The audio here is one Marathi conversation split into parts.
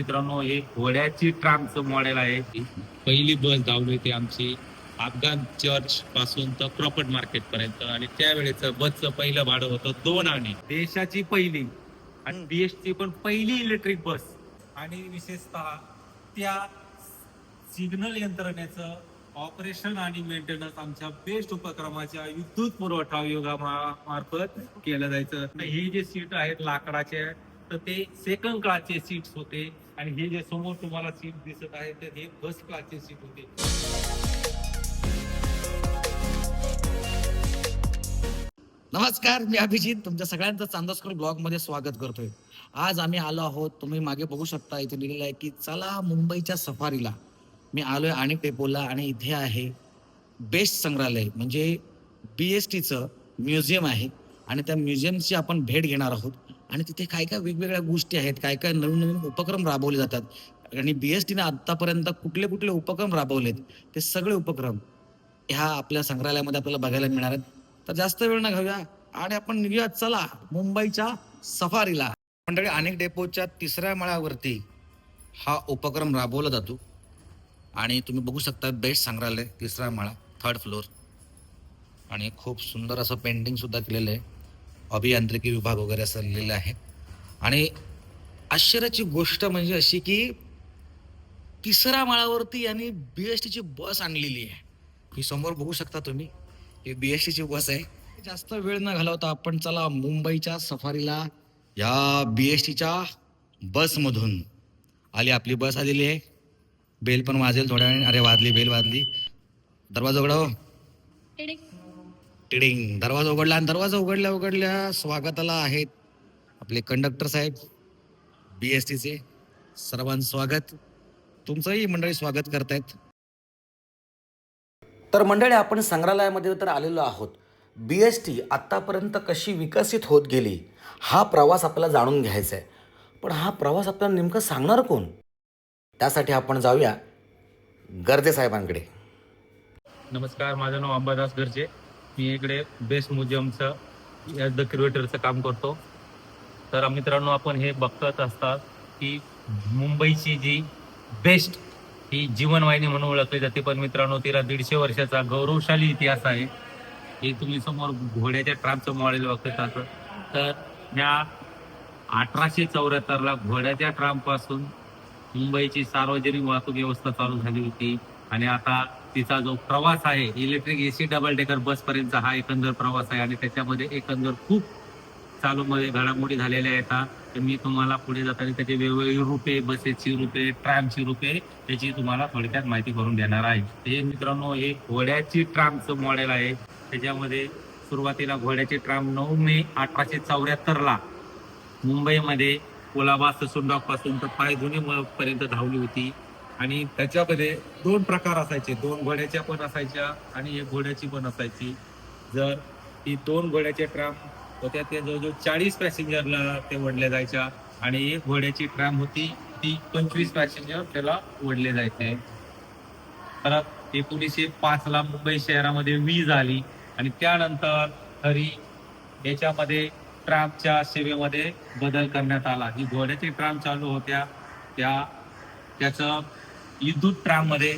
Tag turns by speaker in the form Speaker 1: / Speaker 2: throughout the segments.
Speaker 1: मित्रांनो हे घोड्याची ट्रामचं मॉडेल आहे. पहिली बस धावली होती आमची अफगाण चर्च पासून तर प्रॉपर्ट मार्केट पर्यंत आणि त्यावेळेच बसचं पहिलं भाडं होतं दोन आणि. देशाची पहिली आणि बीएसटी पण पहिली इलेक्ट्रिक बस आणि विशेषतः त्या सिग्नल यंत्रणेचं ऑपरेशन आणि मेंटेनन्स आमच्या बेस्ट उपक्रमाच्या विद्युत पुरवठा विभागामार्फत केलं जायचं. हे जे सीट आहेत लाकडाचे तर ते सेकंड क्लासचे सीट्स होते. आणि हे जे समोर तुम्हाला सीट दिसत आहे तर हे फर्स्ट क्लासचे सीट होते.
Speaker 2: नमस्कार मी अभिजित. तुमच्या सगळ्यांचं चांदोस्कर ब्लॉगमध्ये स्वागत करतोय. आज आम्ही आलो आहोत. तुम्ही मागे बघू शकता इथे लिहिलेलं आहे की चला मुंबईच्या सफारीला. मी आलोय आणि पेपोला आणि इथे आहे बेस्ट संग्रहालय म्हणजे बी एस टीचं म्युझियम आहे. आणि त्या म्युझियमची आपण भेट घेणार आहोत. आणि तिथे काय काय वेगवेगळ्या गोष्टी आहेत काय काय नवीन नवीन उपक्रम राबवले जातात. आणि बी एस टीने आतापर्यंत कुठले कुठले उपक्रम राबवलेत ते सगळे उपक्रम ह्या आपल्या संग्रहालयामध्ये आपल्याला बघायला मिळणार आहेत. तर जास्त वेळ न घालूया आणि आपण निघूया चला मुंबईच्या सफारीला. मंडळी अनेक डेपोच्या तिसऱ्या माळावरती हा उपक्रम राबवला जातो. आणि तुम्ही बघू शकता बेस्ट संग्रहालय तिसरा माळा थर्ड फ्लोअर आणि खूप सुंदर असं पेंटिंग सुद्धा केलेलं आहे. अभियांत्रिकी विभाग वगैरे असं लिहिलेलं आहे. आणि आश्चर्याची गोष्ट म्हणजे अशी की तिसऱ्या माळावरती यांनी बी एस टीची बस आणलेली आहे. ही समोर बघू शकता तुम्ही ही बी एस टीची बस आहे. जास्त वेळ न घालवता आपण चला मुंबईच्या सफारीला या बी एस टीच्या बसमधून. आली आपली बस आलेली आहे. बेल पण वाजेल थोड्या वेळाने. अरे वाजली बेल वाजली. दरवाजा उघडा हो. टिडिंग. दरवाजा उघडला आणि दरवाजा उघडल्या उघडल्या स्वागताला आहेत आपले कंडक्टर साहेब बी एस टीचे सर्वांचं स्वागत. तुमचंही मंडळी स्वागत करतायत.
Speaker 3: तर मंडळी आपण संग्रहालयामध्ये तर आलेलो आहोत. बी एस टी आत्तापर्यंत कशी विकसित होत गेली हा प्रवास आपल्याला जाणून घ्यायचा आहे. पण हा प्रवास आपल्याला नेमकं सांगणार कोण? त्यासाठी आपण जाऊया गर्दे साहेबांकडे.
Speaker 1: नमस्कार माझं नाव अंबादास गरजे. मी इकडे बेस्ट म्युझियमचं या द क्रिएटरचं काम करतो. तर मित्रांनो आपण हे बघत असतात की मुंबईची जी बेस्ट ही जीवनवाहिनी म्हणून ओळखली जाते. पण मित्रांनो तिला दीडशे वर्षाचा गौरवशाली इतिहास आहे. हे तुम्ही समोर घोड्याच्या ट्रामचं मॉडेल बघतात तर या अठराशे चौऱ्याहत्तरला घोड्याच्या ट्राम मुंबईची सार्वजनिक वाहतूक व्यवस्था चालू झाली होती. आणि आता तिचा जो प्रवास आहे इलेक्ट्रिक एसी डबल डेकर बसपर्यंत हा एकंदर प्रवास आहे आणि त्याच्यामध्ये एकंदर खूप चालूमध्ये घडामोडी झालेल्या आहेत तर मी तुम्हाला पुढे जाताना त्याचे वेगवेगळे रुपे बसेसची रुपये ट्रॅमची रुपये त्याची तुम्हाला थोडक्यात माहिती करून देणार आहे. हे मित्रांनो हे घोड्याची ट्रामचं मॉडेल आहे. त्याच्यामध्ये सुरुवातीला घोड्याची ट्राम नऊ मे अठराशे चौऱ्याहत्तरला मुंबईमध्ये कोलाबा ससुंडॉकपासून तर पायधुनी पर्यंत धावली होती. आणि त्याच्यामध्ये दोन प्रकार असायचे. दोन घोड्याच्या पण असायच्या आणि एक घोड्याची पण असायची. जर ती दोन घोड्याच्या ट्रॅम होत्या ते जवळजवळ चाळीस पॅसेंजरला ते ओढल्या जायच्या आणि एक घोड्याची ट्रॅम होती ती पंचवीस पॅसेंजर त्याला ओढले जायचे. परत एकोणीसशे पाच ला मुंबई शहरामध्ये वीज आली आणि त्यानंतर हरी याच्यामध्ये ट्रामच्या सेवेमध्ये बदल करण्यात आला. जी घोड्याची ट्राम चालू होत्या. त्या त्याचं विद्युत ट्राममध्ये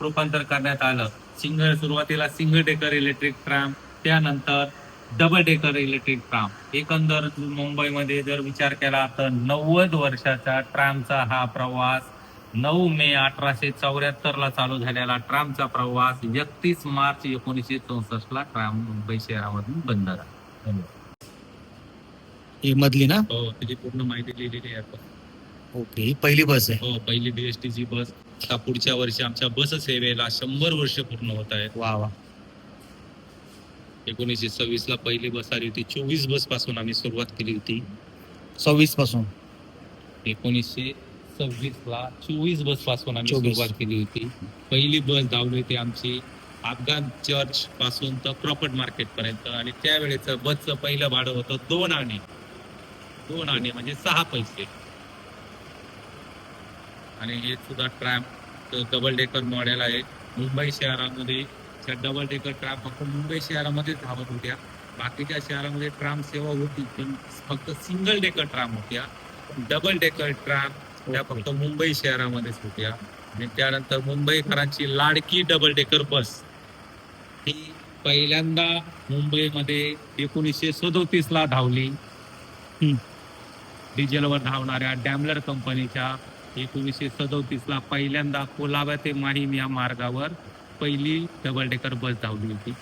Speaker 1: रूपांतर करण्यात आलं सिंगल सुरुवातीला सिंगल डेकर इलेक्ट्रिक ट्राम त्यानंतर डबल डेकर इलेक्ट्रिक ट्राम एकंदर मुंबईमध्ये जर विचार केला तर नव्वद वर्षाचा ट्रामचा हा प्रवास नऊ मे अठराशे चौऱ्याहत्तर ला चालू झालेला ट्रामचा प्रवास एकतीस मार्च एकोणीसशे चौसष्ट ला ट्राम मुंबई शहरामधून बंद झाला धन्यवाद.
Speaker 2: ही मधली ना
Speaker 1: हो त्याची पूर्ण माहिती लिहिलेली आहे.
Speaker 2: ओके ही पहिली बस आहे.
Speaker 1: हो पहिली बीएसटी ची बस. आता पुढच्या वर्षी आमच्या बस सेवेला शंभर वर्ष पूर्ण होत आहेत.
Speaker 2: वा वा.
Speaker 1: एकोणीसशे सव्वीस ला पहिली बस आली होती. चोवीस बसपासून आम्ही सुरुवात केली होती.
Speaker 2: सव्वीसपासून.
Speaker 1: एकोणीसशे सव्वीस ला चोवीस बसपासून आम्ही
Speaker 2: 24.
Speaker 1: सुरुवात केली होती. पहिली बस धावली होती आमची अफगाण चर्च पासून तर प्रॉपर्ट मार्केट पर्यंत आणि त्यावेळेच बसचं पहिलं भाडं होतं दोन आणे. दोन आणे म्हणजे सहा पैसे. आणि हे सुद्धा ट्रॅम डबल डेकर मॉडेल आहे. मुंबई शहरामध्ये डबल डेकर ट्रॅम फक्त मुंबई शहरामध्ये धावत होत्या. बाकीच्या शहरामध्ये ट्राम सेवा होती पण फक्त सिंगल डेकर ट्राम होत्या. डबल डेकर ट्राम त्या फक्त मुंबई शहरामध्येच होत्या. आणि त्यानंतर मुंबईकरांची लाडकी डबल डेकर बस. ही पहिल्यांदा मुंबईमध्ये एकोणीसशे सदोतीस ला धावली. डिझेलवर धावणाऱ्या डॅमलर कंपनीच्या एकोणीसशे सदोतीस ला पहिल्यांदा कोलाबा ते माहीम या मार्गावर पहिली डबल डेकर बस धावली होती.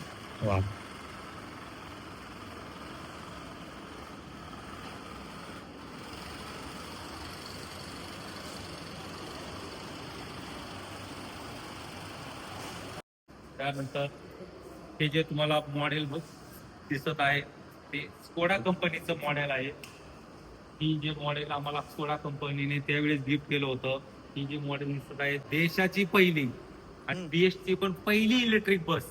Speaker 1: त्यानंतर हे जे तुम्हाला मॉडेल दिसत आहे ते स्कोडा कंपनीचं मॉडेल आहे. ही जे मॉडेल आम्हाला स्कोडा कंपनीने त्यावेळेस गिफ्ट केलं होतं ही जी मॉडेल दिसत आहे देशाची पहिली आणि बीएसटी पण पहिली इलेक्ट्रिक बस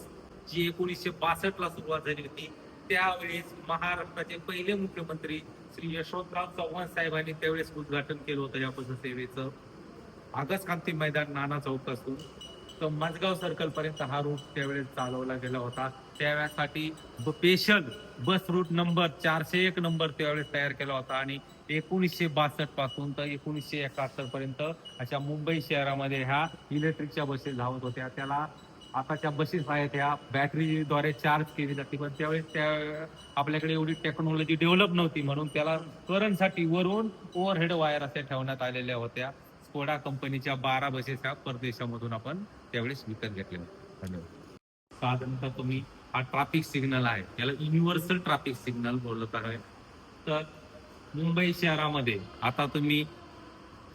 Speaker 1: जी एकोणीसशे बासष्ट ला सुरुवात झाली होती. त्यावेळेस महाराष्ट्राचे पहिले मुख्यमंत्री श्री यशवंतराव चव्हाण साहेबांनी त्यावेळेस उद्घाटन केलं होतं या बस सेवेचं आगस्ट क्रांती मैदान नाना चौक असून तर मजगाव सर्कल पर्यंत हा रूट त्यावेळेस चालवला गेला होता. त्यावेळेसाठी स्पेशल बस रूट नंबर चारशे एक नंबर त्यावेळेस तयार केला होता आणि एकोणीसशे बासष्टपासून तर एकोणीसशे एकाहत्तर पर्यंत अशा मुंबई शहरामध्ये ह्या इलेक्ट्रिकच्या बसेस धावत होत्या. त्याला आताच्या बसेस आहेत ह्या बॅटरीद्वारे चार्ज केली जाते. पण त्यावेळेस त्या आपल्याकडे एवढी टेक्नॉलॉजी डेव्हलप नव्हती म्हणून त्याला करंटसाठी वरून ओव्हरहेड वायर असे ठेवण्यात आलेल्या होत्या. स्कोडा कंपनीच्या बारा बसेस ह्या परदेशामधून आपण त्यावेळेस विकत घेतले धन्यवाद. साधारणतः तुम्ही हा ट्रॅफिक सिग्नल आहे याला युनिव्हर्सल ट्रॅफिक सिग्नल बोलत आहे. तर मुंबई शहरामध्ये आता तुम्ही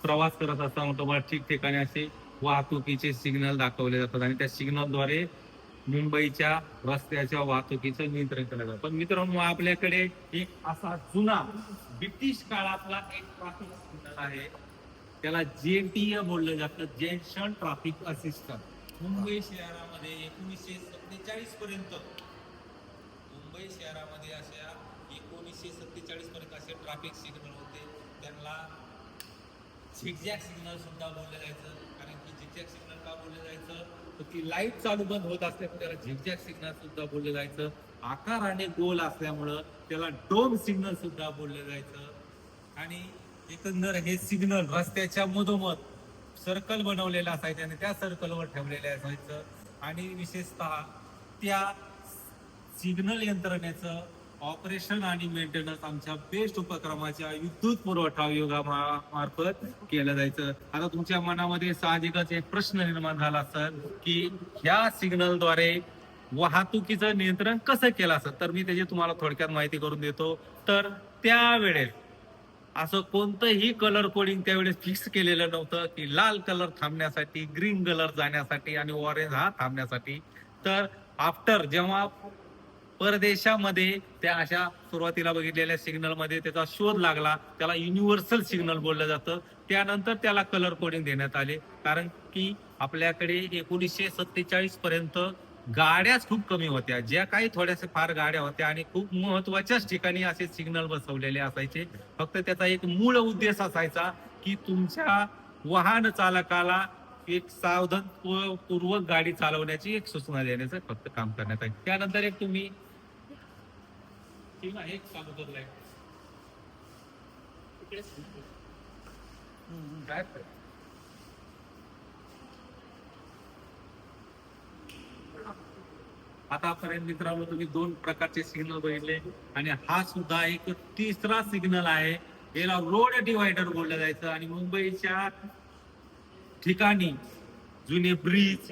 Speaker 1: प्रवास करत असताना तुम्हाला ठिकठिकाणी असे वाहतुकीचे सिग्नल दाखवले जातात आणि त्या सिग्नलद्वारे मुंबईच्या रस्त्याच्या वाहतुकीचं नियंत्रण केलं जातं. पण मित्रांनो आपल्याकडे एक असा जुना ब्रिटिश काळातला एक ट्राफिक सिग्नल आहे. त्याला जेटीए बोललं जातं जेन्शन ट्राफिक असिस्टंट मुंबई शहरामध्ये एकोणीसशे सत्तेचाळीस पर्यंत मुंबई शहरामध्ये अशा एकोणीसशे सत्तेचाळीस पर्यंत असे ट्रॅफिक सिग्नल होते. त्यांना झिगझॅग सिग्नल सुद्धा बोललं जायचं. कारण की झिगझॅग सिग्नल का बोललं जायचं? तर ती लाइट चालू बंद होत असल्यामुळे त्याला झिगझॅग सिग्नल सुद्धा बोललं जायचं. आकाराने गोल असल्यामुळं त्याला डोम सिग्नल सुद्धा बोललं जायचं. आणि एकंदर हे सिग्नल रस्त्याच्या मधोमध सर्कल बनवलेलं असायचं आणि त्या सर्कलवर ठेवलेले असायचं. आणि विशेषतः त्या सिग्नल यंत्रणेचं ऑपरेशन आणि मेंटेनन्स आमच्या बेस्ट उपक्रमाच्या विद्युत पुरवठा विभागामार्फत केलं जायचं. आता तुमच्या मनामध्ये साहजिकच एक प्रश्न निर्माण झाला असेल की ह्या सिग्नलद्वारे वाहतुकीचं नियंत्रण कसं केलं असेल? तर मी त्याची तुम्हाला थोडक्यात माहिती करून देतो. तर त्यावेळेस असं कोणतंही कलर कोडिंग त्यावेळेस फिक्स केलेलं नव्हतं की लाल कलर थांबण्यासाठी ग्रीन कलर जाण्यासाठी आणि ऑरेंज हा थांबण्यासाठी. तर आफ्टर जेव्हा परदेशामध्ये त्या अशा सुरुवातीला बघितलेल्या सिग्नलमध्ये त्याचा शोध लागला त्याला युनिव्हर्सल सिग्नल बोललं जातं. त्यानंतर त्याला कलर कोडिंग देण्यात आले. कारण की आपल्याकडे एकोणीसशे सत्तेचाळीस पर्यंत गाड्याच खूप कमी होत्या. ज्या काही थोड्याशा फार गाड्या होत्या आणि खूप महत्वाच्याच ठिकाणी असे सिग्नल बसवलेले असायचे. फक्त त्याचा एक मूळ उद्देश असायचा की तुमच्या वाहन चालकाला एक सावधान पूर्वक गाडी चालवण्याची एक सूचना देण्याचं फक्त काम करण्यात आहे त्यानंतर एक तुम्ही एक काय आतापर्यंत मित्रांनो तुम्ही दोन प्रकारचे सिग्नल बघितले आणि हा सुद्धा एक तिसरा सिग्नल आहे. याला रोड डिवायडर बोललं जायचं आणि मुंबईच्या ठिकाणी जुने ब्रिज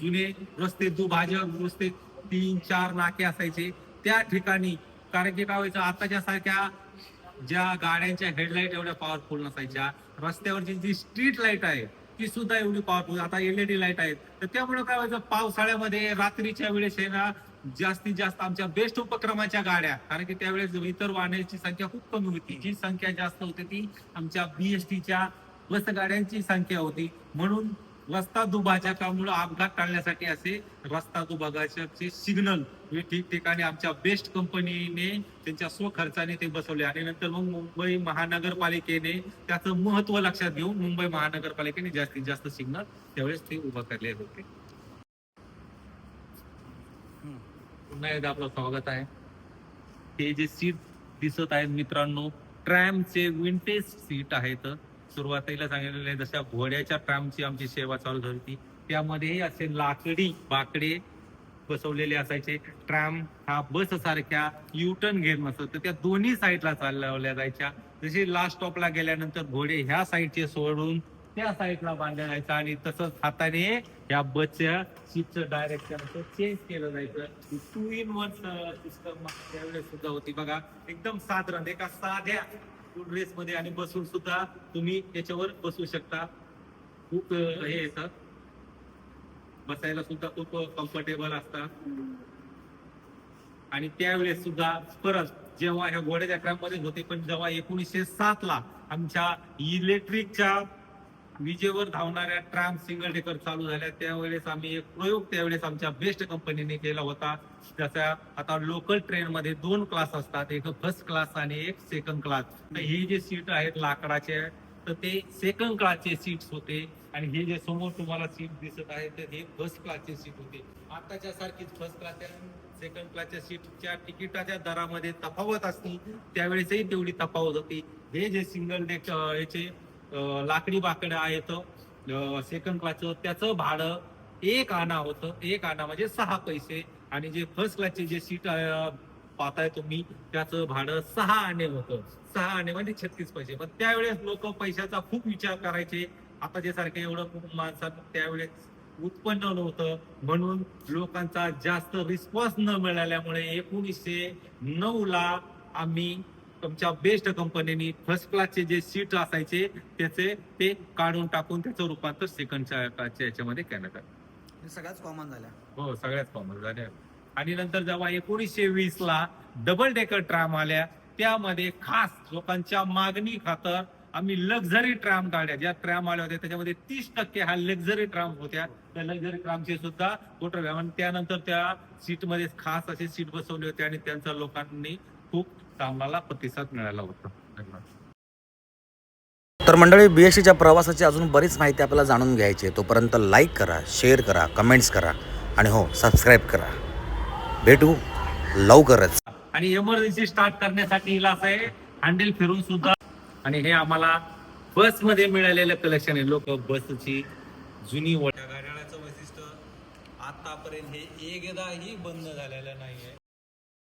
Speaker 1: जुने रस्ते दुभाजक रस्ते तीन चार नाके असायचे त्या ठिकाणी कारण की काय व्हायचं आताच्या सारख्या ज्या गाड्यांच्या हेडलाईट एवढ्या पॉवरफुल नसायच्या. रस्त्यावरची जी स्ट्रीट लाइट आहे ती सुद्धा एवढी पॉवरफुल आता एलईडी लाइट आहेत. तर त्यामुळे काय व्हायचं? पावसाळ्यामध्ये रात्रीच्या वेळेस आहे ना जास्तीत जास्त आमच्या बेस्ट उपक्रमाच्या गाड्या कारण की त्यावेळेस इतर वाहनांची संख्या खूप कमी होती. जी संख्या जास्त होती ती आमच्या बीएसटीच्या बस गाड्यांची संख्या होती. म्हणून रस्ता दुभाजकामुळे अपघात टाळण्यासाठी असे रस्ता दुभागाचे सिग्नल हे ठिकठिकाणी आमच्या बेस्ट कंपनीने त्यांच्या स्वखर्चाने ते बसवले. आणि नंतर मग मुंबई महानगरपालिकेने त्याचं महत्त्व लक्षात घेऊन मुंबई महानगरपालिकेने जास्तीत जास्त सिग्नल त्यावेळेस ते उभं करले होते. पुन्हा एकदा आपलं स्वागत आहे. हे जे सीट दिसत आहेत मित्रांनो ट्रॅमचे विंटेज सीट आहेत. सुरुवातीला सांगितलेलं आहे जशा घोड्याच्या ट्रामची आमची सेवा चालू झाली होती त्यामध्ये असे लाकडी बाकडे बसवलेले असायचे. ट्रॅम हा बस सारख्या युटर्न घेत नसत तर त्या दोन्ही साईडला चालवल्या जायच्या. जसे लास्ट स्टॉपला गेल्यानंतर घोडे ह्या साईडचे सोडून त्या साईडला बांधल्या जायचं आणि तसंच हाताने या बसच्या सीटचं डायरेक्शन चेंज केलं जायचं. टू इन वन सिस्टम त्यावेळेस सुद्धा होती. बघा एकदम साधारण एका साध्या ड्रेस मध्ये आणि बसून सुद्धा तुम्ही त्याच्यावर बसू शकता. खूप हे येतात बसायला सुद्धा खूप कम्फर्टेबल असतात आणि त्यावेळेस सुद्धा परत जेव्हा ह्या घोड्याच्या क्रॅम्पमध्ये होते पण जेव्हा एकोणीसशे सात ला आमच्या इलेक्ट्रिकच्या विजेवर धावणाऱ्या ट्रॅम सिंगल डेकर चालू झाल्या. त्यावेळेस आम्ही एक प्रयोग त्यावेळेस आमच्या बेस्ट कंपनीने केला होता. जसा आता लोकल ट्रेन मध्ये दोन क्लास असतात. एक फर्स्ट क्लास आणि एक सेकंड क्लास तर हे जे सीट आहेत लाकडाचे तर ते सेकंड क्लासचे सीट्स होते. आणि हे जे समोर तुम्हाला सीट दिसत आहे तर हे फर्स्ट क्लासचे सीट होते. आताच्या सारखीच फर्स्ट क्लासच्या सेकंड क्लासच्या सीटच्या तिकिटाच्या दरामध्ये तफावत असते. त्यावेळेसही तेवढी तफावत होती. हे जे सिंगल डेक याचे लाकडी बाकडं आहेत सेकंड क्लासचं त्याचं भाडं एक आना होतं. एक आना म्हणजे सहा पैसे. आणि जे फर्स्ट क्लासचे जे सीट पाहताय तुम्ही त्याचं भाडं सहा आणे होतं. सहा आणे म्हणजे छत्तीस पैसे. पण त्यावेळेस लोक पैशाचा खूप विचार करायचे. आता जे सारखे एवढं खूप माणसात त्यावेळेस उत्पन्न नव्हतं. म्हणून लोकांचा जास्त रिस्पॉन्स न मिळाल्यामुळे एकोणीसशे नऊ ला आम्ही तुमच्या बेस्ट कंपनीने फर्स्ट क्लासचे जे सीट असायचे त्याचे ते काढून टाकून त्याचं रूपांतर सेकंडच्या क्लासच्या याच्यामध्ये करण्यात आलं.
Speaker 2: सगळ्याच कॉमन झाल्या.
Speaker 1: हो सगळ्याच कॉमन झाल्या. आणि नंतर जेव्हा एकोणीसशे वीस ला डबल डेकर ट्रॅम आल्या त्यामध्ये खास लोकांच्या मागणी खातर आम्ही लक्झरी ट्रॅम काढल्या. ज्या ट्रॅम आल्या होत्या त्याच्यामध्ये तीस टक्के हा लक्झरी ट्रॅम होत्या. त्या लक्झरी ट्रॅमचे सुद्धा टोटल आणि त्यानंतर त्या सीटमध्ये खास असे सीट बसवले होते आणि त्यांचा लोकांनी खूप चांगला प्रतिसाद मिळाला होता. धन्यवाद.
Speaker 3: तर मंडळी बी एस सीच्या प्रवासाची अजून बरीच माहिती आपल्याला जाणून घ्यायची आहे. तोपर्यंत लाईक करा शेअर करा कमेंट्स करा आणि हो सबस्क्राईब करा. भेटू लवकरच.
Speaker 1: आणि इमर्जन्सी स्टार्ट करण्यासाठी हिला असं आहे हँडल फिरून सुद्धा. आणि हे आम्हाला बसमध्ये मिळालेलं कलेक्शन आहे. लोक बसची जुनी
Speaker 4: घड्याळाचं वैशिष्ट्य आतापर्यंत हे एकदाही बंद झालेलं नाहीये.